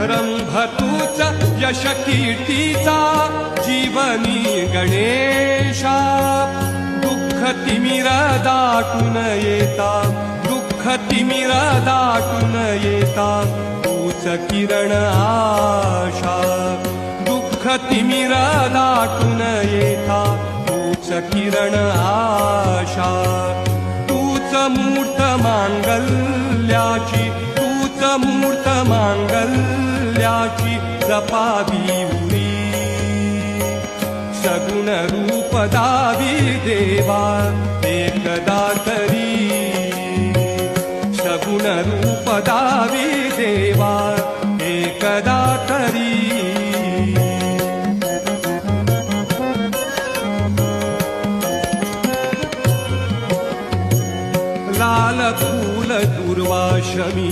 रंभतूच यश कीर्तीचा जीवनी गणेशा. दुःख तिमिर दाटून येता दुःख तिमिर दाटून येता तूच किरण आशा. दुःख तिमिर दाटून येता तूच किरण आशा. तूच मूर्त मांगल्याची तूच मूर्त मांगल्याची जपावी उरी सगुण रूप दावी देवा एकदा तरी. सगुण रूप दावी देवा एकदा तरी. लाल फूल दुर्वाशमी